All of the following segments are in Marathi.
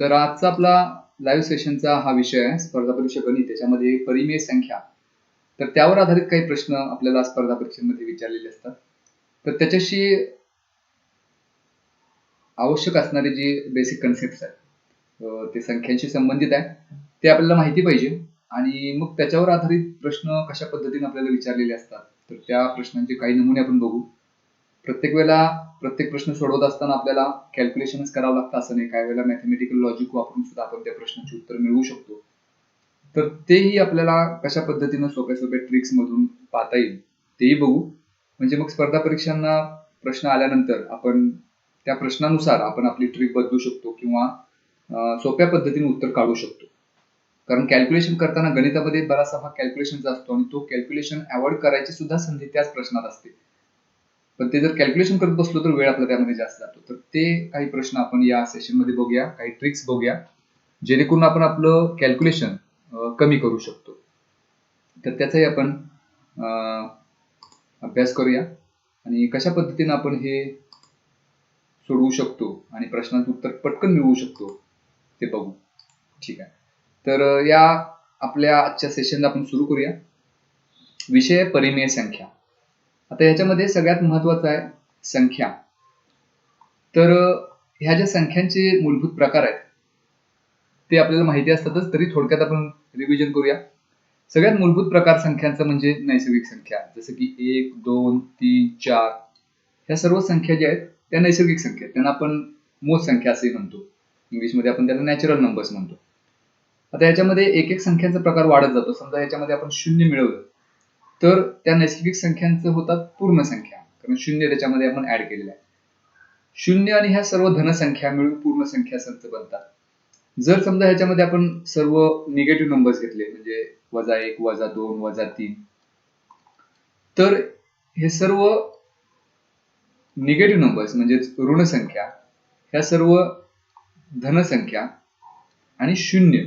तर आजचा आपला लाईव्ह सेशनचा हा विषय आहे स्पर्धा परीक्षा गणित. त्याच्यामध्ये परिमेय संख्या. तर त्यावर आधारित काही प्रश्न आपल्याला स्पर्धा परीक्षेमध्ये विचारलेले असतात. तर त्याच्याशी आवश्यक असणारे जे बेसिक कन्सेप्ट आहेत ते संख्यांशी संबंधित आहे ते आपल्याला माहिती पाहिजे. आणि मग त्याच्यावर आधारित प्रश्न कशा पद्धतीने आपल्याला विचारलेले असतात तर त्या प्रश्नांचे काही नमुने आपण बघू. प्रत्येक वेळेला प्रत्येक प्रश्न सोडवत असताना आपल्याला कॅल्क्युलेशनच करावं लागतं असं नाही. काही वेळेला मॅथमॅटिकल लॉजिक वापरून सुद्धा आपण त्या प्रश्नाचे उत्तर मिळवू शकतो. तर तेही आपल्याला कशा पद्धतीनं सोप्या सोप्या ट्रिक्स मधून पाहता येईल तेही बघू. म्हणजे मग स्पर्धा परीक्षांना प्रश्न आल्यानंतर आपण त्या प्रश्नानुसार आपण आपली ट्रिक बदलू शकतो किंवा सोप्या पद्धतीने उत्तर काढू शकतो. कारण कॅल्क्युलेशन करताना गणितामध्ये बराचसा भाग कॅल्क्युलेशनचा असतो आणि तो कॅल्क्युलेशन अवॉइड करायची सुद्धा संधी त्याच प्रश्नात असते. पण ते जर कॅल्क्युलेशन करत बसलो तर वेळ आपला त्यामध्ये जास्त जातो. तर ते काही प्रश्न आपण या सेशनमध्ये बघूया काही ट्रिक्स बघूया जेणेकरून आपण आपलं कॅल्क्युलेशन कमी करू शकतो. तर त्याचाही आपण अभ्यास करूया आणि कशा पद्धतीने आपण हे सोडवू शकतो आणि प्रश्नाचं उत्तर पटकन मिळवू शकतो ते बघू. ठीक आहे. तर या आपल्या आजच्या सेशनला आपण सुरू करूया. विषय परिमेय संख्या. आता याच्यामध्ये सगळ्यात महत्वाचं आहे संख्या. तर ह्या ज्या संख्यांचे मूलभूत प्रकार आहेत ते आपल्याला माहिती असतातच तरी थोडक्यात आपण रिव्हिजन करूया. सगळ्यात मूलभूत प्रकार संख्यांचा म्हणजे नैसर्गिक संख्या जसं की एक दोन तीन चार. ह्या सर्व संख्या ज्या आहेत त्या नैसर्गिक संख्या आहेत. त्यांना आपण मूळ संख्या असेही म्हणतो. इंग्लिशमध्ये आपण त्याला नॅचरल नंबर्स म्हणतो. आता याच्यामध्ये एक एक संख्यांचा प्रकार वाढत जातो. समजा याच्यामध्ये आपण शून्य मिळवलं. तर त्या नैसर्गिक संख्यांचं होतात पूर्ण संख्या. कारण शून्य त्याच्यामध्ये आपण ऍड केलेलं आहे. शून्य आणि ह्या सर्व धनसंख्या मिळून पूर्ण संख्या संच बनतात. जर समजा ह्याच्यामध्ये आपण सर्व निगेटिव्ह नंबर्स घेतले म्हणजे वजा एक वजा दोन वजा तीन तर हे सर्व निगेटिव्ह नंबर्स म्हणजेच ऋण संख्या ह्या सर्व धनसंख्या आणि शून्य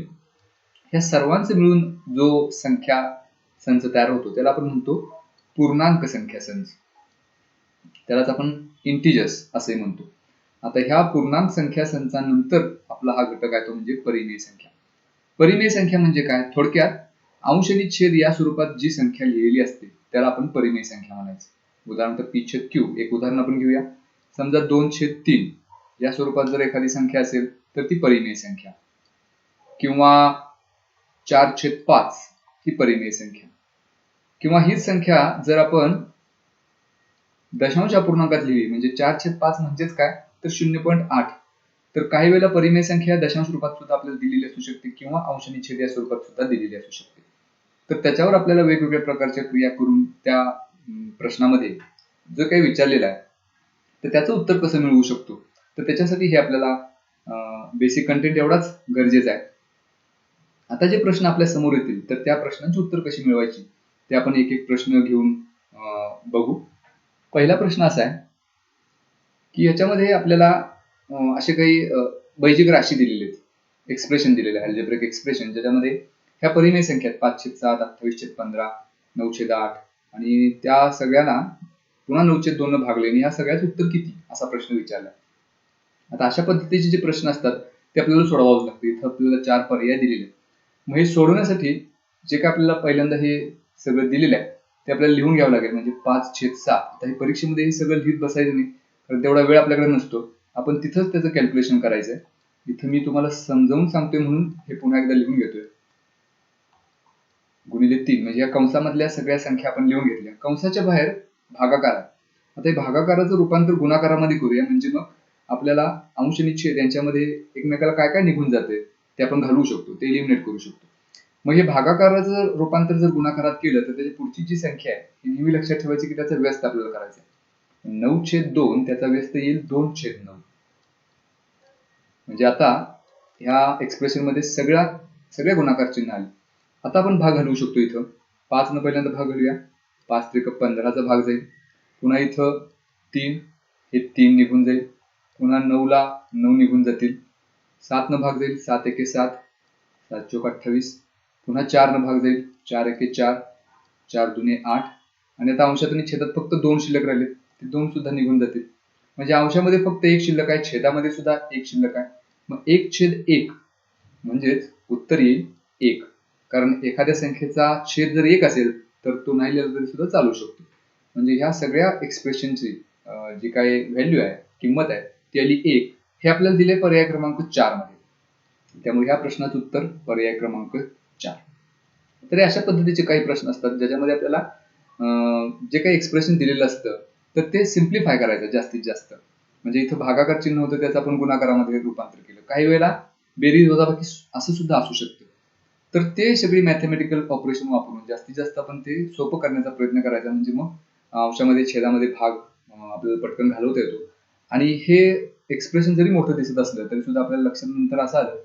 ह्या सर्वांचे मिळून जो संख्या संच तयार होतो त्याला आपण म्हणतो पूर्णांक संख्या संच. त्यालाच आपण इंटिजस असे म्हणतो. आता ह्या पूर्णांक संख्या संचानंतर आपला हा घटक आहे तो म्हणजे परिमेय संख्या. परिमेय संख्या म्हणजे काय? थोडक्यात अंश आणि छेद या स्वरूपात जी संख्या लिहिलेली असते त्याला आपण परिमेय संख्या म्हणायचं. उदाहरणार्थ पी छेद क्यू. एक उदाहरण आपण घेऊया. समजा दोन छेद तीन. या स्वरूपात जर एखादी संख्या असेल तर ती परिमेय संख्या. किंवा चार छेद पाच ही परिमेय संख्या. किंवा हीच संख्या जर आपण दशांश अपूर्णांकात लिहिली म्हणजे चार छेद पाच म्हणजेच काय? तर शून्य पॉईंट आठ. तर काही वेळेला परिमेय संख्या दशांश रूपात सुद्धा आपल्याला दिलेली असू शकते किंवा अंश आणि छेद या स्वरूपात सुद्धा दिलेली असू शकते. तर त्याच्यावर आपल्याला वेगवेगळ्या प्रकारच्या क्रिया करून त्या प्रश्नामध्ये जो काही विचारलेला आहे तर त्याचं उत्तर कसं मिळवू शकतो? तर त्याच्यासाठी हे आपल्याला बेसिक कंटेंट एवढाच गरजेचा आहे. आता जे प्रश्न आपल्यासमोर येतील तर त्या प्रश्नांची उत्तर कशी मिळवायची? ते आपण एक एक प्रश्न घेऊन बघू. पहिला प्रश्न असा आहे की याच्यामध्ये आपल्याला असे काही बैजिक राशी दिलेली आहेत. एक्सप्रेशन दिलेले आहे अल्जेब्रिक एक्सप्रेशन ज्याच्यामध्ये ह्या परिमेय संख्या आहेत पाचशे सात अठ्ठावीसशे पंधरा नऊशे आठ. आणि त्या सगळ्याला पुन्हा नऊशे दोन भागले आणि ह्या सगळ्याच उत्तर किती? असा प्रश्न विचारला. आता अशा पद्धतीचे जे प्रश्न असतात ते आपल्याला सोडवावंच लागते. इथं आपल्याला चार पर्याय दिलेले आहेत. मग हे सोडवण्यासाठी जे काय आपल्याला पहिल्यांदा हे सगळं दिलेलं आहे. ते आपल्याला लिहून घ्यावं लागेल. म्हणजे पाच छेद सात. आता हे परीक्षेमध्ये हे सगळं लिहित बसायचं नाही. कारण तेवढा वेळ आपल्याकडे नसतो. आपण तिथंच त्याचं कॅल्क्युलेशन करायचं आहे इथं मी तुम्हाला समजावून सांगतोय म्हणून हे पुन्हा एकदा लिहून घेतोय. गुणिले तीन. म्हणजे या कंसामधल्या सगळ्या संख्या आपण लिहून घेतल्या. कंसाच्या बाहेर भागाकार. आता हे भागाकाराचं रूपांतर गुणाकारामध्ये करूया. म्हणजे मग आपल्याला अंश निश्चय यांच्यामध्ये एकमेकाला काय काय निघून जाते ते आपण घालवू शकतो. ते एलिमिनेट करू शकतो. मग हे भागाकाराचं रूपांतर जर गुणाकारात केलं तर त्याची पुढची जी संख्या आहे ही नेहमी लक्षात ठेवायची की त्याचा व्यस्त आपल्याला करायचा आहे. नऊ छेद दोन त्याचा व्यस्त येईल दोन छेद नऊ. म्हणजे आता ह्या एक्सप्रेशनमध्ये सगळ्या सगळ्या गुणाकार चिन्ह आले. आता आपण भाग घालवू शकतो इथं. पाच न पहिल्यांदा भाग घालूया पाच त्रिक पंधराचा भाग जाईल. पुन्हा इथं तीन हे तीन निघून जाईल. पुन्हा नऊला नऊ निघून जातील. सात न भाग जाईल. सात एके सात. सात चोक अठ्ठावीस. पुन्हा चार न भाग जाईल. चार एके चार चार दुने आठ. आणि आता अंशात आणि छेदात फक्त दोन शिल्लक राहिले. ते दोन सुद्धा निघून जातील. म्हणजे अंशामध्ये फक्त एक शिल्लक आहे छेदामध्ये सुद्धा एक शिल्लक आहे. मग एक छेद एक म्हणजेच उत्तर येईल एक. कारण एखाद्या संख्येचा छेद जर एक असेल तर तो नाही लिहिला तरी सुद्धा चालू शकतो. म्हणजे ह्या सगळ्या एक्सप्रेशनची जी काही व्हॅल्यू आहे किंमत आहे ती आली एक. हे आपल्याला दिले पर्याय क्रमांक चारमध्ये. त्यामुळे ह्या प्रश्नाचं उत्तर पर्याय क्रमांक तर अशा पद्धतीचे काही प्रश्न असतात ज्याच्यामध्ये आपल्याला जे काही एक्सप्रेशन दिलेलं असतं तर ते सिम्प्लिफाय करायचं जास्तीत जास्त. म्हणजे इथं भागाकार चिन्ह होतं त्याचं आपण गुणाकारामध्ये रूपांतर केलं. काही वेळेला बेरीज वजाबाकी असं सुद्धा असू शकतं. तर ते सगळी मॅथमॅटिकल ऑपरेशन वापरून जास्तीत जास्त आपण ते सोपं करण्याचा प्रयत्न करायचा. म्हणजे मग अंशामध्ये छेदामध्ये भाग आपल्याला पटकन घालवता येतो. आणि हे एक्सप्रेशन जरी मोठं दिसत असलं तरी सुद्धा आपल्याला लक्षात नंतर असं आलं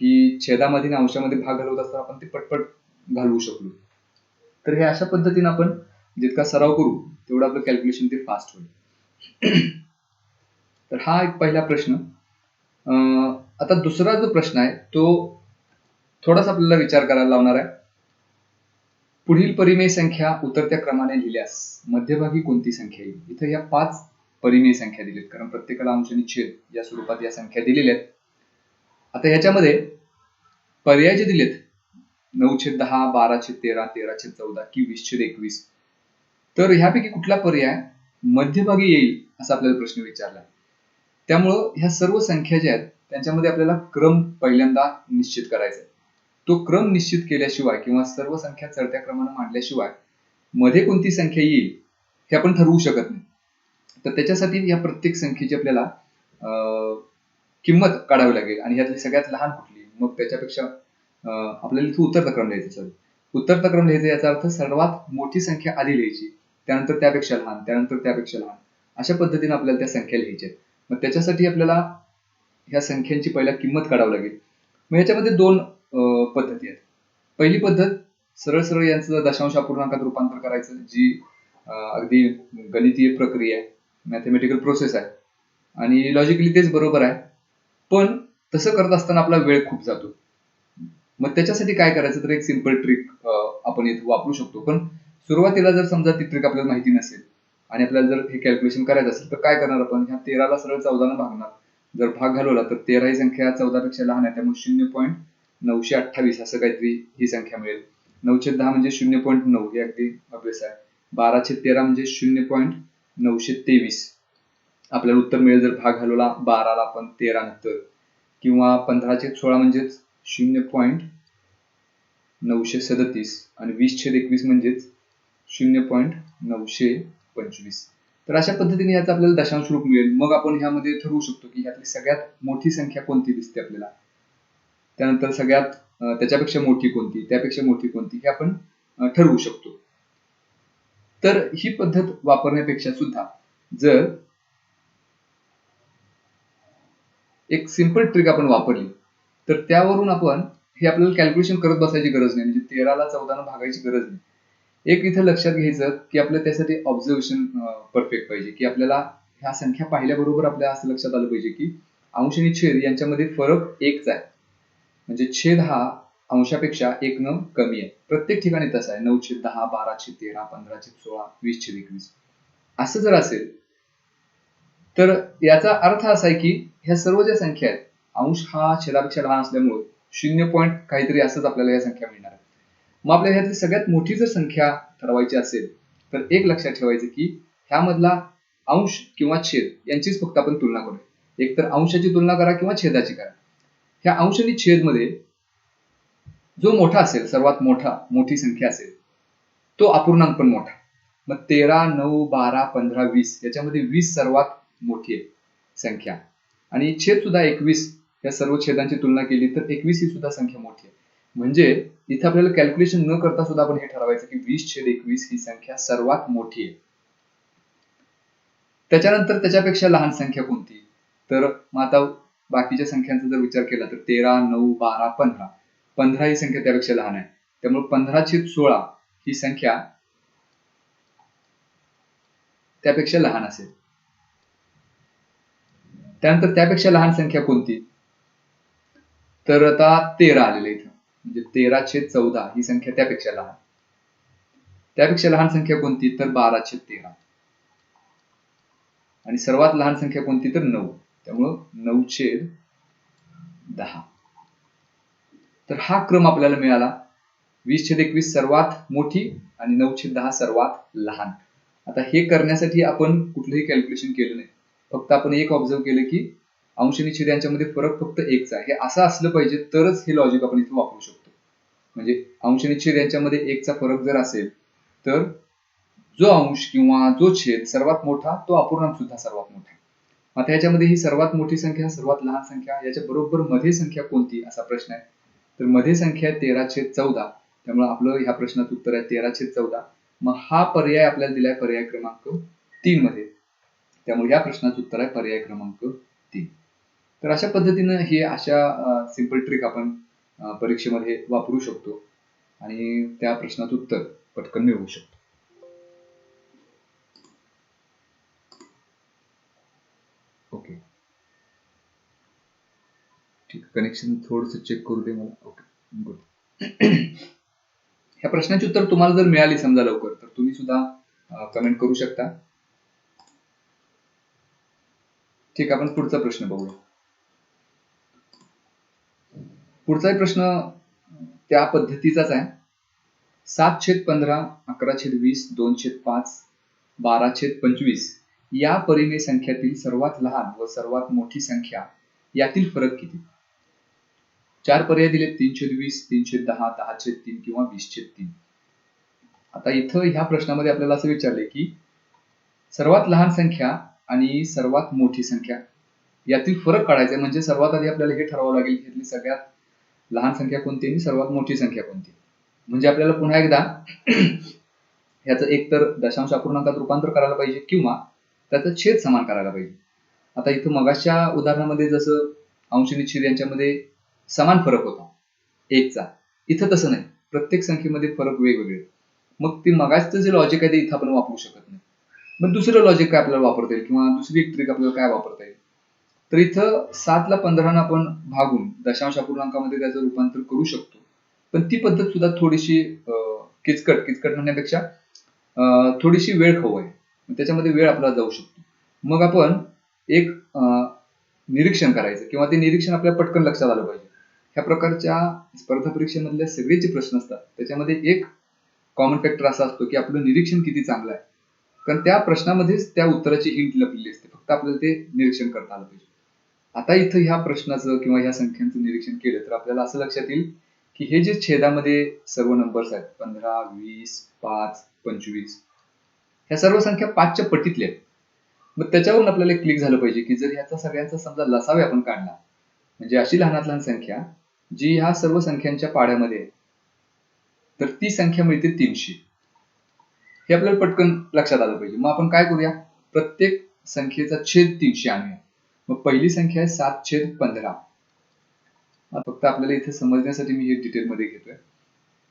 की छेदामध्ये आणि अंशामध्ये भाग घालवत असताना आपण ते पटपट घालवू शकलो. तर हे अशा पद्धतीने आपण जितका सराव करू तेवढं आपलं कॅल्क्युलेशन ते फास्ट होईल. तर हा एक पहिला प्रश्न. आता दुसरा जो प्रश्न आहे तो थोडासा आपल्याला विचार करायला लावणार आहे. पुढील परिमेय संख्या उतरत्या क्रमाने लिहिल्यास मध्यभागी कोणती संख्या येईल? इथं या पाच परिमेय संख्या दिलेत कारण प्रत्येकाला अंश निश्चित या स्वरूपात या संख्या दिलेल्या आहेत. आता ह्याच्यामध्ये पर्याय जे दिलेत नऊशे दहा बाराशे तेरा तेराशे चौदा कि वीस एकवीस. तर ह्यापैकी कुठला पर्याय मध्यभागी येईल असा आपल्याला प्रश्न विचारला. त्यामुळं ह्या सर्व संख्या ज्या आहेत त्यांच्यामध्ये आपल्याला क्रम पहिल्यांदा निश्चित करायचा तो क्रम निश्चित केल्याशिवाय किंवा सर्व संख्या चढत्या क्रमानं मांडल्याशिवायमध्ये कोणती संख्या येईल हे आपण ठरवू शकत नाही. तर त्याच्यासाठी या प्रत्येक संख्येची आपल्याला किंमत काढावी लागेल. आणि यातली सगळ्यात लहान कुठली? मग त्याच्यापेक्षा आपल्याला इथं उत्तर तक्रम लिहायचं सर उत्तर तक्रम लिहायचं याचा अर्थ सर्वात मोठी संख्या आधी लिहायची त्यानंतर त्यापेक्षा लहान त्यानंतर त्यापेक्षा लहान. अशा पद्धतीने आपल्याला त्या संख्या लिहायच्या मग त्याच्यासाठी आपल्याला ह्या संख्यांची पहिला किंमत काढावी लागेल. मग याच्यामध्ये दोन पद्धती आहेत. पहिली पद्धत सरळ सरळ यांचं दशांश अपूर्णांकात रूपांतर करायचं जी अगदी गणितीय प्रक्रिया आहे मॅथमॅटिकल प्रोसेस आहे. आणि लॉजिकली तेच बरोबर आहे. पण तसं करत असताना आपला वेळ खूप जातो. मग त्याच्यासाठी काय करायचं? तर एक सिंपल ट्रिक आपण इथे वापरू शकतो. पण सुरुवातीला जर समजा ती ट्रिक आपल्याला माहिती नसेल आणि आपल्याला जर हे कॅल्क्युलेशन करायचं असेल तर काय करणार आपण? ह्या तेराला सरळ चौदानं भागणार. जर भाग घालवला तर तेरा ही संख्या चौदापेक्षा लहान आहे त्यामुळे शून्य पॉईंट नऊशे अठ्ठावीस असं काहीतरी ही संख्या मिळेल. नऊशे दहा म्हणजे शून्य पॉईंट नऊ हे अगदी अभ्यास आहे. बाराशे तेरा म्हणजे शून्य पॉईंट नऊशे तेवीस. आपल्याला उत्तर मिळेल जर भाग घालवला बाराला आपण तेरा नंतर किंवा पंधराशे सोळा म्हणजेच शून्य पॉईंट नऊशे सदतीस आणि वीस छेद एकवीस म्हणजेच शून्य पॉईंट नऊशे पंचवीस. तर अशा पद्धतीने याचा आपल्याला दशांश रूप मिळेल. मग आपण ह्यामध्ये ठरवू शकतो की ह्यातली सगळ्यात मोठी संख्या कोणती दिसते आपल्याला? त्यानंतर सगळ्यात त्याच्यापेक्षा मोठी कोणती त्यापेक्षा मोठी कोणती हे आपण ठरवू शकतो. तर ही पद्धत वापरण्यापेक्षा सुद्धा जर एक सिंपल ट्रिक आपण वापरली तर त्यावरून आपण हे आपल्याला कॅल्क्युलेशन करत बसायची गरज नाही. म्हणजे तेराला चौदानं भागायची गरज नाही. एक इथं लक्षात घ्यायचं की आपल्या त्यासाठी ऑब्झर्वेशन परफेक्ट पाहिजे. की आपल्याला ह्या संख्या पाहिल्याबरोबर आपल्याला असं लक्षात आलं पाहिजे की अंश आणि छेद यांच्यामध्ये फरक एकच आहे. म्हणजे छेद हा अंशापेक्षा एक न कमी आहे. प्रत्येक ठिकाणी तसं आहे. नऊ छेद दहा बारा छेद तेरा पंधरा छेद सोळा वीस छेद एकवीस. असं जर असेल तर याचा अर्थ असा आहे की ह्या सर्व ज्या संख्या आहेत अंश हा छेदापेक्षा लहान असल्यामुळे शून्य पॉईंट काहीतरी असंच आपल्याला या संख्या मिळणार आहे मग आपल्याला ह्यातली सगळ्यात मोठी जर संख्या ठरवायची असेल तर एक लक्षात ठेवायचं की ह्यामधला अंश किंवा छेद यांचीच फक्त आपण तुलना करूया. एक तर अंशाची तुलना करा किंवा छेदाची करा. ह्या अंश आणि छेदमध्ये जो मोठा असेल सर्वात मोठा मोठी संख्या असेल तो अपूर्णांक पण मोठा. मग तेरा नऊ बारा पंधरा वीस याच्यामध्ये वीस सर्वात मोठी आहे संख्या. आणि छेद सुद्धा एकवीस या सर्व छेदांची तुलना केली तर एकवीस ही सुद्धा संख्या मोठी आहे. म्हणजे इथे आपल्याला कॅल्क्युलेशन न करता सुद्धा आपण हे ठरवायचं की वीस छेद एकवीस ही संख्या सर्वात मोठी आहे. त्याच्यानंतर त्याच्यापेक्षा लहान संख्या कोणती? तर मग आता बाकीच्या संख्यांचा जर विचार केला तर तेरा नऊ बारा पंधरा. पंधरा ही संख्या त्यापेक्षा लहान आहे. त्यामुळे पंधरा छेद सोळा ही संख्या त्यापेक्षा लहान असेल. त्यानंतर त्यापेक्षा लहान संख्या कोणती? तर आता तेरा आलेलं इथं. म्हणजे तेरा छेद चौदा ही संख्या त्यापेक्षा लहान. त्यापेक्षा लहान संख्या कोणती? तर बारा छेद तेरा. आणि सर्वात लहान संख्या कोणती? तर नऊ. त्यामुळं नऊ छेद दहा. तर हा क्रम आपल्याला मिळाला. वीस छेद एकवीस सर्वात मोठी आणि नऊ छेद दहा सर्वात लहान. आता हे करण्यासाठी आपण कुठलंही कॅल्क्युलेशन केलं नाही. फक्त आपण एक ऑब्झर्व केलं की अंश आणि छेद यांच्यामध्ये फरक फक्त एकचा आहे. हे असं असलं पाहिजे तरच हे लॉजिक आपण इथे वापरू शकतो. म्हणजे अंश आणि छेद यांच्यामध्ये एकचा फरक जर असेल तर जो अंश किंवा जो छेद सर्वात मोठा तो अपूर्णांक सुद्धा सर्वात मोठा. आता याच्यामध्ये ही सर्वात मोठी संख्या सर्वात लहान संख्या याच्या बरोबर मध्ये संख्या कोणती? असा प्रश्न आहे. तर मध्ये संख्या आहे तेरा छेद चौदा. त्यामुळे आपलं ह्या प्रश्नाचं उत्तर आहे तेरा छेद चौदा. मग हा पर्याय आपल्याला दिलाय पर्याय क्रमांक तीन मध्ये. त्यामुळे या प्रश्नाचं उत्तर आहे पर्याय क्रमांक तीन. तर अशा पद्धतीनं हे अशा सिंपल ट्रिक आपण परीक्षेमध्ये वापरू शकतो. आणि त्या प्रश्नाचं उत्तर पटकन मिळवू शकतो. ओके. ठीक कनेक्शन थोडस चेक करू दे मला. ओके गुड ह्या प्रश्नाची उत्तर तुम्हाला जर मिळाली समजा लवकर तर तुम्ही सुद्धा कमेंट करू शकता. ठीक आपण पुढचा प्रश्न बघूया. पुढचाही प्रश्न त्या पद्धतीचाच आहे. सात छेद पंधरा अकरा छेद वीस दोन छेद पाच बारा छेद पंचवीस या परिमेय संख्यातील सर्वात लहान व सर्वात मोठी संख्या यातील फरक किती? चार पर्याय दिले तीन छेद वीस तीन छेद दहा दहा छेद तीन किंवा वीस छेद तीन. आता इथं ह्या प्रश्नामध्ये आपल्याला असं विचारले की सर्वात लहान संख्या आणि सर्वात मोठी संख्या यातील फरक काढायचा आहे. म्हणजे सर्वात आधी आपल्याला हे ठरवावं लागेल की सगळ्यात लहान संख्या कोणती आणि सर्वात मोठी संख्या कोणती? म्हणजे आपल्याला पुन्हा एकदा ह्याचं एक तर दशांश अपूर्णांकात रूपांतर करायला पाहिजे किंवा त्याचं छेद समान करायला पाहिजे. आता इथं मगाच्या उदाहरणामध्ये जसं अंश आणि छेद यांच्यामध्ये समान फरक होता एकचा. इथं तसं नाही. प्रत्येक संख्येमध्ये फरक वेगवेगळे. मग ते मगाचं जे लॉजिक आहे ते इथं आपण वापरू शकत नाही. मग दुसरं लॉजिक काय आपल्याला वापरता येईल? किंवा दुसरी एक ट्रिक आपल्याला काय वापरता येईल? तर इथं सातला पंधरानं आपण भागून दशांश अपूर्णांकामध्ये त्याचं रूपांतर करू शकतो. पण ती पद्धत सुद्धा थोडीशी किचकट किचकट म्हणण्यापेक्षा थोडीशी वेळ खाऊ आहे. त्याच्यामध्ये वेळ आपला जाऊ शकतो. मग आपण एक निरीक्षण करायचं किंवा ते निरीक्षण आपल्या पटकन लक्षात आलं पाहिजे. ह्या प्रकारच्या स्पर्धा परीक्षेमधले सगळे जे प्रश्न असतात. त्याच्यामध्ये एक कॉमन फॅक्टर असा असतो की आपलं निरीक्षण किती चांगलं आहे. कारण त्या प्रश्नामध्येच त्या उत्तराची हिंट लपलेली असते. फक्त आपल्याला ते निरीक्षण करता आलं पाहिजे. आता इथं ह्या प्रश्नाचं किंवा ह्या संख्यांचं निरीक्षण केलं तर आपल्याला असं लक्षात येईल की हे जे छेदामध्ये सर्व नंबर्स आहेत पंधरा वीस पाच पंचवीस ह्या सर्व संख्या पाचच्या पटीतल्या आहेत. मग त्याच्यावरून आपल्याला क्लिक झालं पाहिजे की जर ह्याचा सगळ्यांचा समजा लसावे आपण काढला म्हणजे अशी लहानात लहान संख्या जी ह्या सर्व संख्यांच्या पाड्यामध्ये आहे तर ती संख्या मिळते तीनशे. हे आपल्याला पटकन लक्षात आलं पाहिजे. मग आपण काय करूया? प्रत्येक संख्येचा छेद तीनशे आणूया. मग पहिली संख्या आहे सात छेद पंधरा. फक्त आपल्याला इथे समजण्यासाठी मी हे डिटेलमध्ये घेतोय.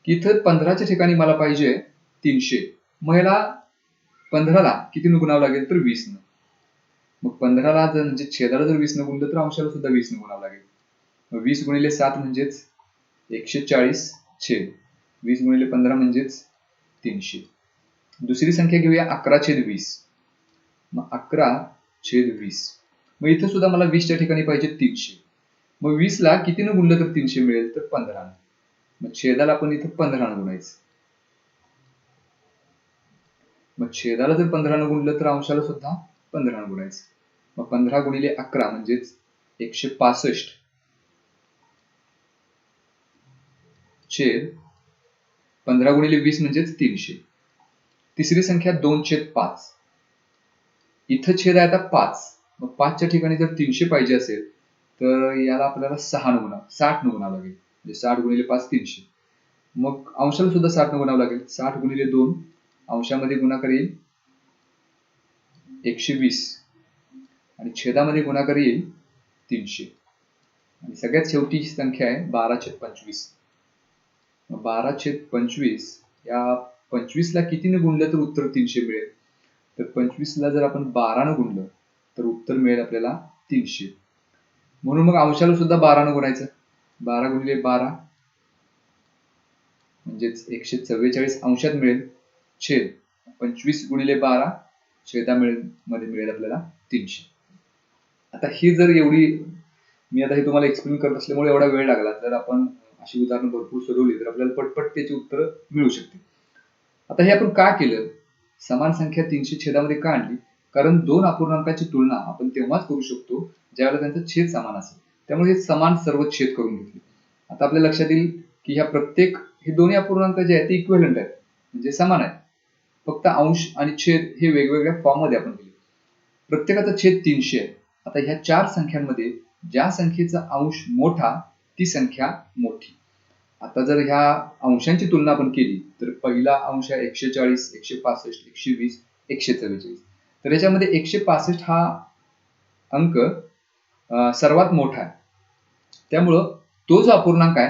की इथं पंधराच्या ठिकाणी मला पाहिजे तीनशे. मग ह्याला पंधराला किती गुणावं लागेल तर वीस न. मग पंधराला जर म्हणजे छेदाला जर वीस न गुणलं तर अंशाला सुद्धा वीस न गुणावं लागेल. मग वीस गुणिले सात म्हणजेच एकशे चाळीस छेद. वीस गुणिले पंधरा म्हणजेच तीनशे. दुसरी संख्या घेऊया अकरा छेद वीस. मग अकरा छेद वीस. मग इथं सुद्धा मला वीसच्या ठिकाणी पाहिजे तीनशे. मग वीसला किती न गुणलं तर तीनशे मिळेल? तर पंधरा. मग छेदाला आपण इथं पंधरा न गुणायचं. मग छेदाला जर पंधरा न गुणलं तर अंशाला सुद्धा पंधरा न गुणायचं. मग पंधरा गुणिले अकरा म्हणजेच एकशे पासष्ट. छेद पंधरा गुणिले वीस म्हणजेच तीनशे. तिसरी संख्या दोन छेद पाच. इथं छेद आहे आता पाच. मग पाचच्या ठिकाणी जर तीनशे पाहिजे असेल तर याला आपल्याला सहा नमुना साठ न गुणावं लागेल. म्हणजे साठ गुणिले पाच तीनशे. मग अंशाला सुद्धा साठ न गुणावं लागेल. साठ गुणिले दोन अंशामध्ये गुणाकार येईल एकशे वीस. आणि छेदामध्ये गुणाकार येईल तीनशे. आणि सगळ्यात शेवटी संख्या आहे बारा छेद पंचवीस. बारा छेद पंचवीस या पंचवीसला कितीने गुणलं तर उत्तर तीनशे मिळेल? तर पंचवीसला जर आपण बारानं गुणलं तर उत्तर मिळेल आपल्याला तीनशे. म्हणून मग अंशाला सुद्धा बारानं गुणायचं. बारा गुणिले बारा. म्हणजेच एकशे चव्वेचाळीस अंशात मिळेल छेद. पंचवीस गुणिले बारा छेदा मिळेल मध्ये मिळेल आपल्याला तीनशे. आता ही जर एवढी मी आता हे तुम्हाला एक्सप्लेन करत असल्यामुळे एवढा वेळ लागला. जर आपण अशी उदाहरणं भरपूर सोडवली तर आपल्याला पटपट त्याची उत्तरं मिळू शकते आता हे आपण का केलं? समान संख्या तीनशे छेदामध्ये का आणली? कारण दोन अपूर्णांकाची तुलना आपण तेव्हाच करू शकतो ज्यावेळेला त्यांचा छेद समान असेल. त्यामुळे हे समान सर्व छेद करून घेतले. आता आपल्या लक्षात येईल की ह्या प्रत्येक हे दोन्ही अपूर्णांक जे आहेत ते इक्वेलंट आहेत. म्हणजे समान आहेत. फक्त अंश आणि छेद हे वेगवेगळ्या फॉर्ममध्ये आपण दिले प्रत्येकाचा छेद तीनशे आहे. आता ह्या चार संख्यांमध्ये ज्या संख्येचा अंश मोठा ती संख्या मोठी. आता जर ह्या अंशांची तुलना आपण केली तर पहिला अंश आहे एकशे चाळीस एकशे पासष्ट एकशे वीस एकशे चव्वेचाळीस तर याच्यामध्ये एकशे पासष्ट हा अंक सर्वात मोठा आहे. त्यामुळं तो जो अपूर्णांक आहे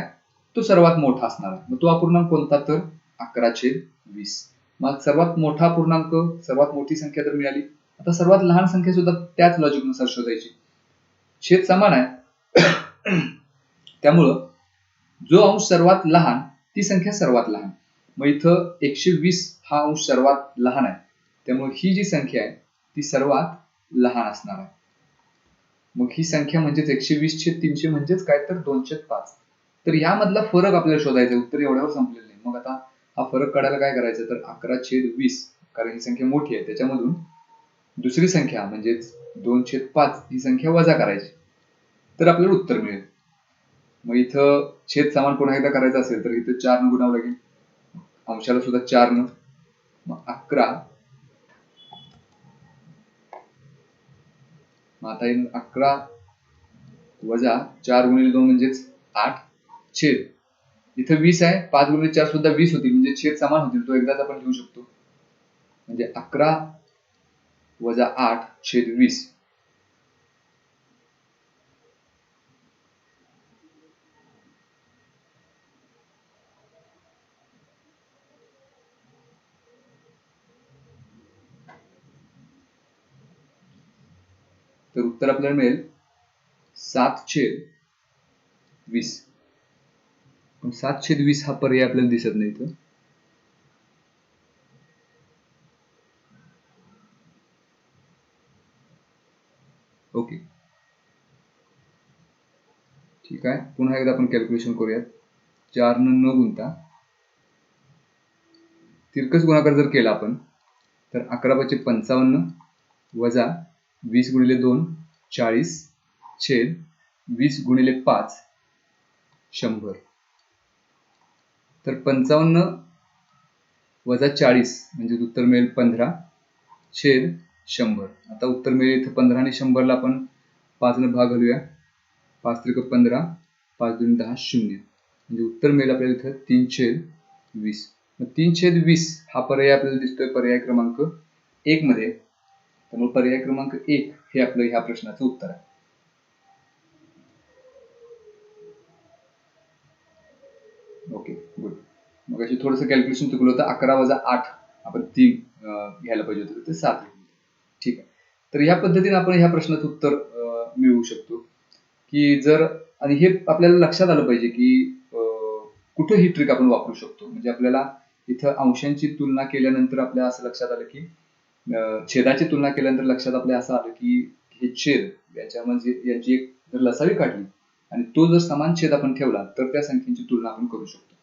तो सर्वात मोठा असणार आहे. मग तो अपूर्णांक कोणता तर? अकराशे वीस. मग सर्वात मोठा अपूर्णांक सर्वात मोठी संख्या तर मिळाली. आता सर्वात लहान संख्या सुद्धा त्याच लॉजिकनुसार शोधायची. छेद समान आहे. त्यामुळं जो अंश सर्वात लहान ती संख्या सर्वात लहान. मग इथं एकशे वीस हा अंश सर्वात लहान आहे. त्यामुळे ही जी संख्या आहे ती सर्वात लहान असणार आहे. मग ही संख्या म्हणजेच एकशे वीस छेद तीनशे म्हणजेच काय तर दोनशे पाच. तर यामधला फरक आपल्याला शोधायचा उत्तर एवढ्यावर संपलेलं नाही. मग आता हा फरक काढायला काय करायचं? तर अकरा छेद वीस कारण ही संख्या मोठी आहे. त्याच्यामधून दुसरी संख्या म्हणजेच दोन छेद पाच ही संख्या वजा करायची. तर आपल्याला उत्तर मिळेल. मग इथं छेद समान पुन्हा एकदा करायचं असेल तर इथं चार न गुणावं लागेल. अंशाला सुद्धा चार न. मग अकरा आता येईल अकरा वजा चार गुणिले दोन म्हणजेच आठ छेद. इथं वीस आहे पाच गुणिले चार सुद्धा वीस होतील म्हणजे छेद समान होतील तो एकदाच आपण घेऊ शकतो. म्हणजे अकरा वजा आठ छेद वीस. तर उत्तर आपल्याला मिळेल सात छेद वीस. पण सात छेद वीस हा पर्याय आपल्याला दिसत नाही इथं. ओके. ठीक आहे. पुन्हा एकदा आपण कॅल्क्युलेशन करूयात. चार न न गुंता तिरकस गुणाकार जर केला आपण तर अकरा पाचशे पंचावन्न वजा वीस गुणिले दोन चाळीस छेद वीस गुणिले पाच शंभर. तर पंचावन्न वजा चाळीस म्हणजे उत्तर मिळेल पंधरा छेद शंभर. आता उत्तर मिळेल इथं पंधरा आणि शंभरला आपण पाचनं भाग घालूया. पाच त्रिक पंधरा पाच दोन दहा शून्य. म्हणजे उत्तर मिळेल आपल्याला इथं तीन छेद वीस. मग तीन छेद वीस हा पर्याय आपल्याला दिसतोय पर्याय क्रमांक एक मध्ये. त्यामुळे पर्याय क्रमांक एक हे आपलं ह्या प्रश्नाचं उत्तर आहे. ओके गुड मग अशी थोडंसं कॅल्क्युलेशन चुकलं होतं. अकरा वजा आठ आपण तीन घ्यायला पाहिजे होतं. ते सात. ठीक आहे. तर ह्या पद्धतीने आपण ह्या प्रश्नाचं उत्तर मिळवू शकतो. की जर आणि हे आपल्याला लक्षात आलं पाहिजे की कुठं ही ट्रिक आपण वापरू शकतो. म्हणजे आपल्याला इथं अंशांची तुलना केल्यानंतर आपल्या असं लक्षात आलं की छेदाची तुलना केल्यानंतर लक्षात आपल्या असं आलं की हे छेद याच्यामध्ये याची एक जर लसावी काढली आणि तो जर समान छेद आपण ठेवला तर त्या संख्येची तुलना आपण करू शकतो.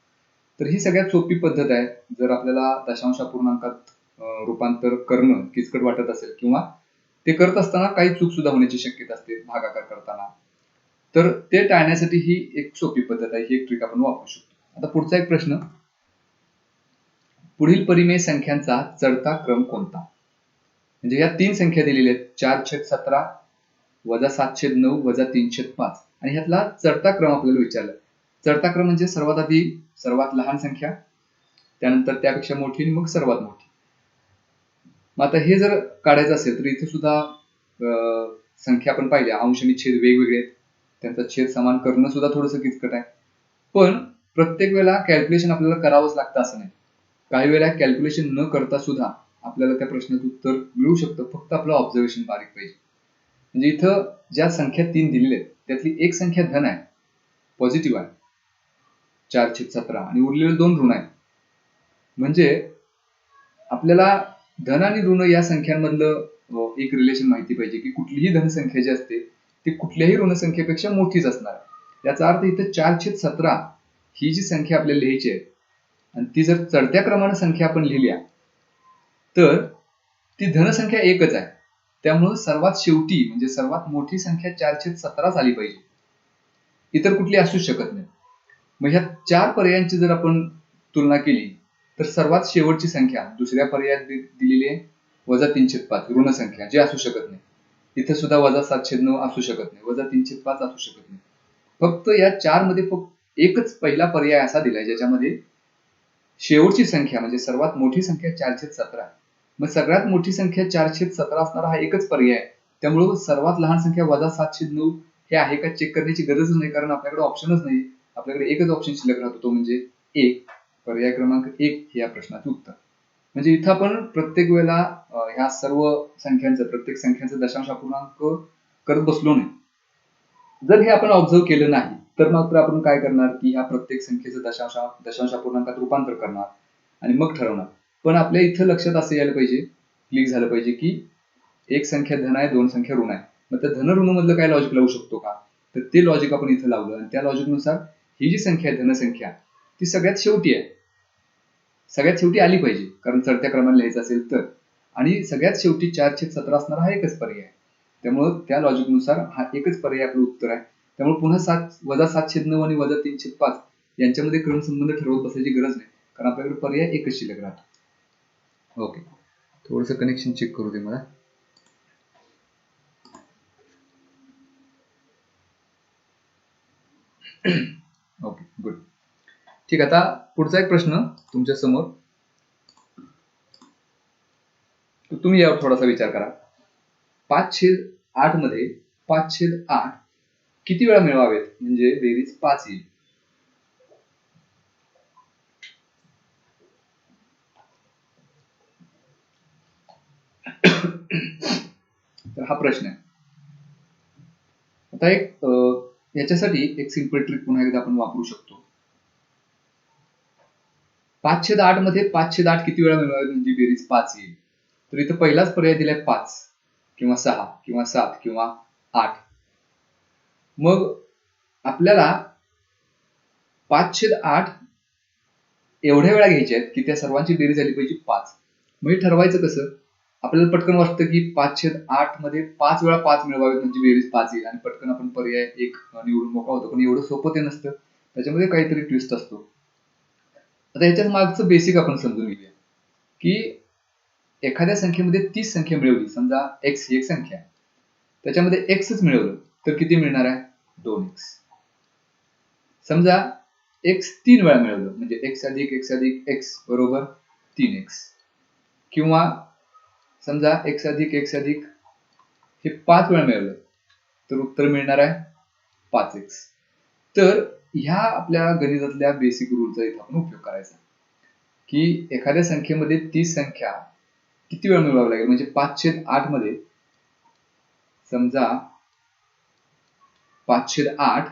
तर ही सगळ्यात सोपी पद्धत आहे. जर आपल्याला दशांश पूर्णांकात रूपांतर करणं किचकट वाटत असेल किंवा ते करत असताना काही चूक सुद्धा होण्याची शक्यता असते भागाकार करताना तर ते टाळण्यासाठी ही एक सोपी पद्धत आहे. ही एक ट्रिक आपण वापरू शकतो. आता पुढचा एक प्रश्न. पुढील परिमेय संख्यांचा चढता क्रम कोणता? म्हणजे या तीन संख्या दिलेल्या आहेत. चार छेद सतरा वजा सात छेद नऊ वजा तीन छेद पाच. आणि ह्यातला चढता क्रम आपल्याला विचारला. चढता क्रम म्हणजे सर्वात आधी सर्वात लहान संख्या त्यानंतर त्यापेक्षा मोठी मग सर्वात मोठी. मग आता हे जर काढायचं असेल तर इथे सुद्धा संख्या आपण पाहिल्या. अंश आणि छेद वेगवेगळे आहेत. त्यांचा छेद समान करणं सुद्धा थोडंसं किचकट आहे. पण प्रत्येक वेळेला कॅल्क्युलेशन आपल्याला करावंच लागतं असं नाही. काही वेळेला कॅल्क्युलेशन न करता सुद्धा आपल्याला त्या प्रश्नाचं उत्तर मिळू शकतं. फक्त आपलं ऑब्झर्वेशन बारीक पाहिजे. म्हणजे इथं ज्या संख्या तीन दिलेल्या आहेत त्यातली एक संख्या धन आहे. पॉझिटिव्ह आहे. चार छेद सतरा आणि उरलेले दोन ऋण आहेत म्हणजे आपल्याला धन आणि ऋण या संख्यांमधलं एक रिलेशन माहिती पाहिजे की कुठलीही धनसंख्या जी असते ती कुठल्याही ऋणसंख्येपेक्षा मोठीच असणार याचा अर्थ इथं चार छेद सतरा ही जी संख्या आपल्याला लिहायची आहे आणि ती जर चढत्या क्रमाने संख्या आपण लिहिल्या तर ती धनसंख्या एकच आहे. त्यामुळं सर्वात शेवटी म्हणजे सर्वात मोठी संख्या चारशे छेद सतराच आली पाहिजे. इतर कुठली असू शकत नाही. मग ह्या चार पर्यायांची जर आपण तुलना केली तर सर्वात शेवटची संख्या दुसऱ्या पर्यायात दिलेली आहे वजा तीनशे पाच ऋण संख्या जी असू शकत नाही. इथं सुद्धा वजा सातशे नऊ असू शकत नाही वजा तीनशे पाच असू शकत नाही. फक्त या चारमध्ये फक्त एकच पहिला पर्याय असा दिलाय ज्याच्यामध्ये शेवटची संख्या म्हणजे सर्वात मोठी संख्या चारशे सतरा मग सगळ्यात मोठी संख्या चारशे सतरा असणारा हा एकच पर्याय आहे. त्यामुळं सर्वात लहान संख्या वजा सातशे नऊ हे आहे का चेक करण्याची गरजच नाही कारण आपल्याकडे ऑप्शनच नाही. आपल्याकडे एकच ऑप्शन शिल्लक राहतो तो म्हणजे एक. पर्याय क्रमांक एक हे या प्रश्नाचं उत्तर. म्हणजे इथं आपण प्रत्येक वेळेला ह्या सर्व संख्यांचं प्रत्येक संख्यांचं दशांश अपूर्णांक करत बसलो नाही. जर हे आपण ऑब्झर्व केलं नाही तर मात्र आपण काय करणार की ह्या प्रत्येक संख्येचं दशांश दशांश अपूर्णांकात रूपांतर करणार आणि मग ठरवणार. पण आपल्या इथं लक्षात असं यायला पाहिजे क्लिक झालं पाहिजे की एक संख्या धन आहे दोन संख्या ऋण आहे. मग त्या धन ऋण मधलं काय लॉजिक लावू शकतो का? तर ते लॉजिक आपण इथं लावलं आणि त्या लॉजिकनुसार ही जी संख्या आहे धनसंख्या ती सगळ्यात शेवटी आहे. सगळ्यात शेवटी आली पाहिजे कारण चढत्या क्रमाने लिहायचं असेल तर. आणि सगळ्यात शेवटी चारशे सतरा असणारा हा एकच पर्याय आहे. त्यामुळं त्या लॉजिकनुसार हा एकच पर्याय आपलं उत्तर आहे. त्यामुळे पुन्हा सात वजा सातशे नऊ आणि वजा तीनशे पाच यांच्यामध्ये क्रमसंबंध ठरवत बसायची गरज नाही कारण आपल्याकडे पर्याय एकच शिल्लक राहतो. ओके. थोडंसं कनेक्शन चेक करू दे मला. ओके गुड ठीक आता पुढचा एक प्रश्न तुमच्यासमोर. तुम्ही यावर थोडासा विचार करा. पाच छेद आठमध्ये पाच छेद आठ किती वेळा मिळवावेत? म्हणजे बेरीज पाच येईल. तर हा प्रश्न आहे. आता एक याच्यासाठी एक सिंपल ट्रिक पुन्हा एकदा आपण वापरू शकतो. पाचशे आठमध्ये पाचशे आठ किती वेळा मिळणार म्हणजे बेरीज पाच येईल? तर इथं पहिलाच पर्याय दिलाय पाच किंवा सहा किंवा सात किंवा आठ. मग आपल्याला पाचशे आठ एवढ्या वेळा घ्यायच्या आहेत की त्या सर्वांची बेरीज झाली पाहिजे पाच. मग हे ठरवायचं कसं? आपल्याला पटकन वाटतं की पाचशे आठमध्ये पाच वेळा पाच मिळवावेत म्हणजे बेरीज पाच येईल. आणि पटकन आपण पर्याय एक निवडून मोकळा होतो. पण एवढं सोपं ते नसतं. त्याच्यामध्ये काहीतरी ट्विस्ट असतो. आता याच्यात मागचं बेसिक आपण समजून घेऊया. की एखाद्या संख्येमध्ये तीस संख्या मिळवली. समजा एक्स ही एक संख्या आहे. त्याच्यामध्ये एक्सच मिळवलं तर किती मिळणार आहे? दोन एक्स समजा एक्स तीन वेळा मिळवलं म्हणजे एक्स अधिक एक्स अधिक एक्स बरोबर तीन एक्स किंवा समजा एक्स अधिक एक्स अधिक हे पाच वेळा मिळवलं तर उत्तर मिळणार आहे पाच एक्स तर ह्या आपल्या गणितातल्या बेसिक रूलचा इथे आपण उपयोग करायचा. की एखाद्या संख्येमध्ये तीस संख्या किती वेळा मिळवावी लागेल? म्हणजे पाचशे आठमध्ये. समजा पाचशे आठ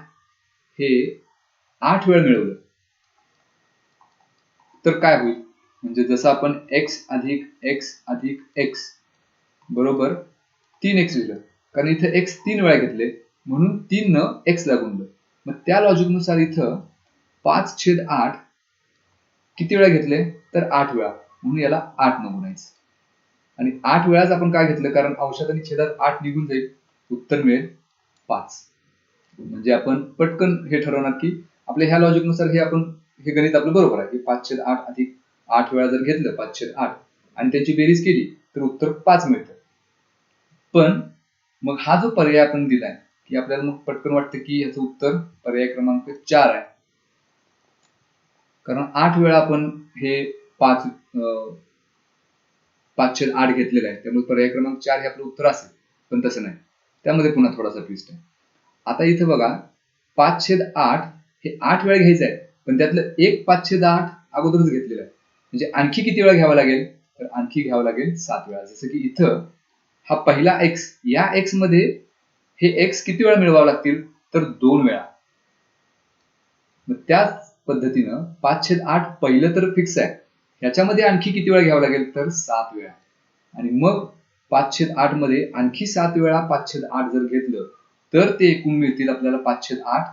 हे आठ वेळा मिळवलं. तर काय होईल? म्हणजे जसं आपण एक्स अधिक एक्स अधिक एक्स बरोबर तीन एक्स लिहिलं. कारण इथं एक्स तीन वेळा घेतले म्हणून तीन न एक्स लागून गुणलं मग त्या लॉजिकनुसार इथं पाच छेद आठ किती वेळा घेतले? तर आठ वेळा. म्हणून याला आठ न म्हणायचं आणि आठ वेळाच आपण काय घेतलं? कारण औषध आणि छेदात आठ निघून जाईल. उत्तर मिळेल पाच. म्हणजे आपण पटकन हे ठरवणार की आपल्या ह्या लॉजिकनुसार हे आपण हे गणित आपलं बरोबर आहे. की पाच छेद आठ अधिक आठ वेळा जर घेतलं पाचशे आठ आणि त्याची बेरीज केली तर उत्तर पाच मिळतं. पण मग हा जो पर्याय आपण दिलाय की आपल्याला मग पटकन वाटतं की याचं उत्तर पर्याय क्रमांक चार आहे. कारण आठ वेळा आपण हे पाच अं, आठ घेतलेलं आहे त्यामुळे पर्याय क्रमांक चार हे आपलं उत्तर असेल पण तसं नाही. त्यामध्ये पुन्हा थोडासा ट्विस्ट आहे. आता इथं बघा पाचशे आठ हे आठ वेळा घ्यायचं आहे पण त्यातलं एक पाचशे आठ अगोदरच घेतलेलं आहे. म्हणजे आणखी किती वेळा घ्यावा लागेल? तर आणखी घ्यावं लागेल सात वेळा. जसं की इथं हा पहिला एक्स या एक्समध्ये हे एक्स किती वेळा मिळवावं लागतील? तर दोन वेळा. मग त्याच पद्धतीनं पाचशे आठ पहिलं तर फिक्स आहे. ह्याच्यामध्ये आणखी किती वेळा घ्यावं लागेल? तर सात वेळा. आणि मग पाचशे आठमध्ये आणखी सात वेळा पाचशे आठ जर घेतलं तर ते एकूण मिळतील आपल्याला पाचशे आठ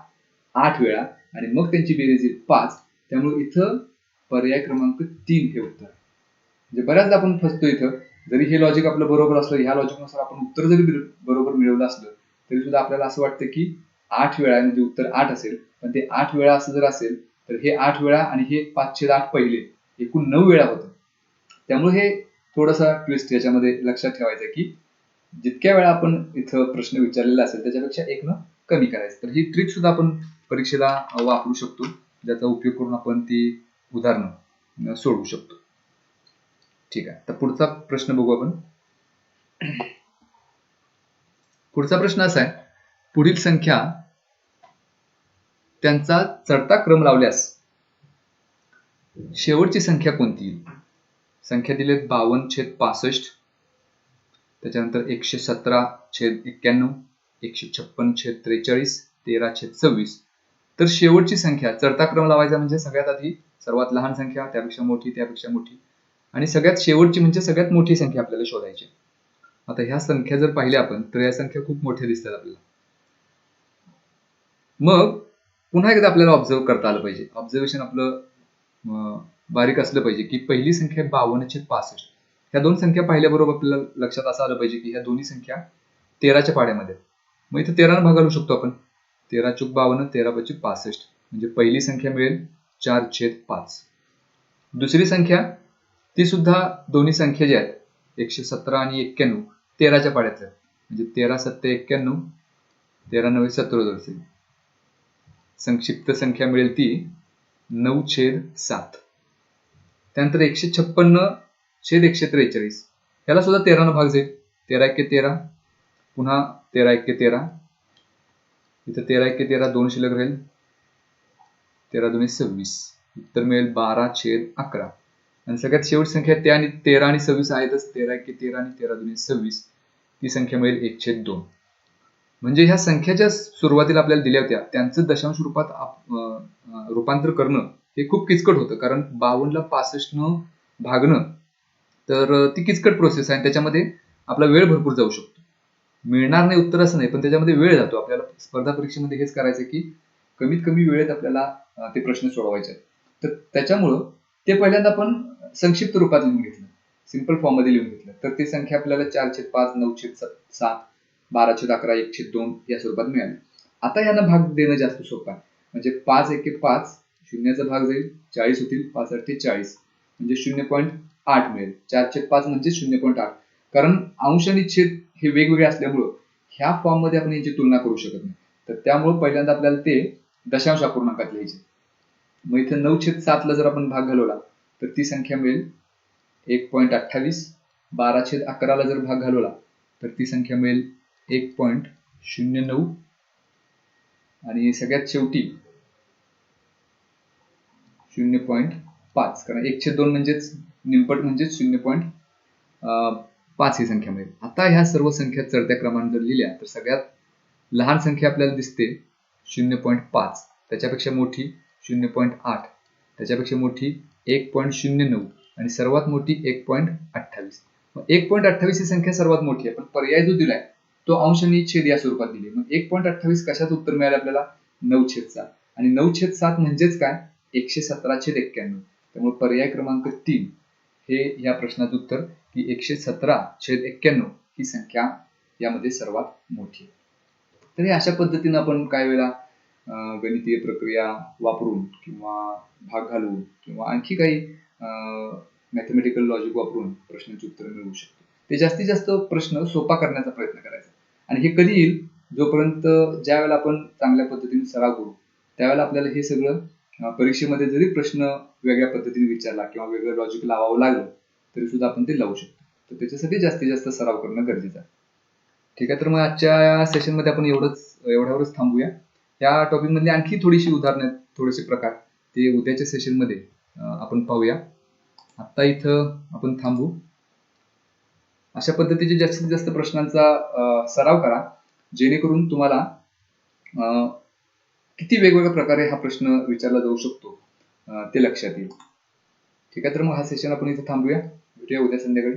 आठ वेळा. आणि मग त्यांची बेरीज येईल पाच. त्यामुळे इथं पर्याय क्रमांक तीन हे उत्तर. म्हणजे बऱ्याचदा आपण फसतो इथं. जरी हे लॉजिक आपलं बरोबर असलं ह्या लॉजिकनुसार आपण उत्तर जरी बरोबर मिळवलं असलं तरी सुद्धा आपल्याला असं वाटतं की आठ वेळा म्हणजे उत्तर आठ असेल. पण ते आठ वेळा असं जर असेल तर हे आठ वेळा आणि हे पाचशे आठ पहिले एकूण नऊ वेळा होतं. त्यामुळे हे थोडासा ट्विस्ट याच्यामध्ये लक्षात ठेवायचं आहे की जितक्या वेळा आपण इथं प्रश्न विचारलेला असेल त्याच्यापेक्षा एक न कमी करायचं. तर ही ट्रिक सुद्धा आपण परीक्षेला वापरू शकतो. ज्याचा उपयोग करून आपण ती उदाहरणं सोडवू शकतो. ठीक आहे. तर पुढचा प्रश्न बघू आपण. पुढचा प्रश्न असा आहे पुढील संख्या त्यांचा चढता क्रम लावल्यास शेवटची संख्या कोणती येईल? संख्या दिलेत बावन्न छेद पासष्ट त्याच्यानंतर एकशे सतरा छेद एक्क्याण्णव एकशे छप्पन छेद त्रेचाळीस तेरा छेद सव्वीस. तर शेवटची संख्या चढता क्रम लावायचा म्हणजे सगळ्यात आधी सर्वात लहान संख्या त्यापेक्षा मोठी त्यापेक्षा मोठी. आणि सगळ्यात शेवटची म्हणजे सगळ्यात मोठी संख्या आपल्याला शोधायची आता ह्या संख्या जर पाहिल्या आपण तर या संख्या खूप मोठ्या दिसतात आपल्याला. मग पुन्हा एकदा आपल्याला ऑब्झर्व करता आलं पाहिजे. ऑब्झर्वेशन आपलं बारीक असलं पाहिजे की पहिली संख्या बावन्न पासष्ट. ह्या दोन संख्या पाहिल्याबरोबर आपल्याला लक्षात असं आलं पाहिजे की ह्या दोन्ही संख्या तेराच्या पाड्यामध्ये मग इथं तेरानं भागालू शकतो आपण. तेरा चूक बावन्न तेरा पच्चीस पासष्ट. म्हणजे पहिली संख्या मिळेल चार छेद पाच. दुसरी संख्या ती सुद्धा दोन्ही संख्या ज्या आहेत एकशे सतरा आणि एक्क्याण्णव तेराच्या पाड्यातल्या आहेत. म्हणजे तेरा सत्ते एक्क्याण्णव तेरा नव्वे सत्तर संक्षिप्त संख्या मिळेल ती नऊ छेद सात. त्यानंतर एकशे छप्पन्न छेद एकशे त्रेचाळीस. याला सुद्धा तेरानं भाग जाईल. तेरा एक्के तेरा पुन्हा तेरा एक्के तेरा. इथं तेरा एक्के तेरा दोन शिल्लक राहील. तेरा दोन्ही सव्वीस. उत्तर मिळेल बारा छेद अकरा. आणि सगळ्यात शेवट संख्या त्या आणि तेरा आणि सव्वीस आहेतच. तेरा की तेरा आणि तेरा दोन्ही सव्वीस. ती संख्या मिळेल एक छेद दोन. म्हणजे ह्या संख्याच्या सुरुवातीला आपल्याला दिल्या होत्या. त्यांचं दशांश रूपात रूपांतर करणं हे खूप किचकट होतं. कारण बावन्नला पासष्टनं भागणं तर ती किचकट प्रोसेस आहे आणि त्याच्यामध्ये आपला वेळ भरपूर जाऊ शकतो. मिळणार नाही उत्तर असं नाही पण त्याच्यामध्ये वेळ जातो. आपल्याला स्पर्धा परीक्षेमध्ये हेच करायचं की कमीत कमी वेळेत आपल्याला ते प्रश्न सोडवायचे आहेत. तर त्याच्यामुळं ते पहिल्यांदा आपण संक्षिप्त रूपात लिहून घेतलं. सिंपल फॉर्ममध्ये लिहून घेतलं. तर ती संख्या आपल्याला चार छेद पाच नऊ छेद स- सात बारा छेद अकरा एक छेद दोन या स्वरूपात मिळाली. आता यांना भाग देणं जास्त सोपं आहे. म्हणजे पाच एके पाच शून्याचा भाग जाईल चाळीस होतील पाच अठ्ठे चाळीस. म्हणजे शून्य पॉईंट आठ मिळेल. चार छेद पाच म्हणजे शून्य पॉईंट आठ. कारण अंश आणि छेद हे वेगवेगळे असल्यामुळं ह्या फॉर्ममध्ये आपण यांची तुलना करू शकत नाही. तर त्यामुळे पहिल्यांदा आपल्याला ते दशांश अपूर्णांकात लिहायचे. मग इथे नऊ छेद सातला जर आपण भाग घालवला तर ती संख्या मिळेल एक पॉईंट अठ्ठावीस. बारा छेद अकराला जर भाग घालवला तर ती संख्या मिळेल एक पॉईंट शून्य नऊ. आणि सगळ्यात शेवटी शून्य पॉईंट पाच कारण एकशे दोन म्हणजेच निमपट म्हणजेच शून्य पॉईंट पाच ही संख्या मिळेल. आता ह्या सर्व संख्या चढत्या क्रमाने जर लिहिल्या तर सगळ्यात लहान संख्या आपल्याला दिसते शून्य पॉईंट पाच. त्याच्यापेक्षा मोठी शून्य पॉईंट आठ. त्याच्यापेक्षा मोठी एक पॉईंट शून्य नऊ. आणि सर्वात मोठी एक पॉईंट अठ्ठावीस. मग एक पॉईंट अठ्ठावीस ही संख्या सर्वात मोठी आहे. पण पर्याय जो दिलाय तो अंश आणि छेद या स्वरूपात दिली. मग एक पॉईंट अठ्ठावीस कशाचं उत्तर मिळालं आपल्याला? नऊ छेद सात. आणि नऊ छेद सात म्हणजेच काय? एकशे सतरा छेद एक्क्याण्णव. त्यामुळे पर्याय क्रमांक तीन हे या प्रश्नाचं उत्तर की एकशे सतरा छेद एक्क्याण्णव ही संख्या यामध्ये सर्वात मोठी आहे. तर हे अशा पद्धतीनं आपण काही वेळेला गणितीय प्रक्रिया वापरून किंवा भाग घालून किंवा आणखी काही मॅथमॅटिकल लॉजिक वापरून प्रश्नांची उत्तर मिळवू शकतो. ते जास्तीत जास्त प्रश्न सोपा करण्याचा प्रयत्न करायचा. आणि हे कधी येईल? जोपर्यंत ज्या वेळेला आपण चांगल्या पद्धतीने सराव करू त्यावेळेला आपल्याला हे सगळं परीक्षेमध्ये जरी प्रश्न वेगळ्या पद्धतीने विचारला किंवा वेगळं लॉजिक लावावं लागलं तरी सुद्धा आपण ते लावू शकतो. तर त्याच्यासाठी जास्तीत जास्त सराव करणं गरजेचं आहे. ठीक आहे तर मग आजच्या सेशनमध्ये आपण एवढंच एवढ्यावरच थांबूया. या टॉपिकमध्ये आणखी थोडीशी उदाहरणं आहेत, थोडेसे प्रकार ते उद्याच्या सेशनमध्ये आपण पाहूया. आत्ता इथं आपण थांबू. अशा पद्धतीचे जास्तीत जास्त प्रश्नांचा सराव करा जेणेकरून तुम्हाला किती वेगवेगळ्या प्रकारे हा प्रश्न विचारला जाऊ शकतो ते लक्षात येईल. ठीक आहे तर मग हा सेशन आपण इथे थांबूया. भेटूया उद्या संध्याकाळी.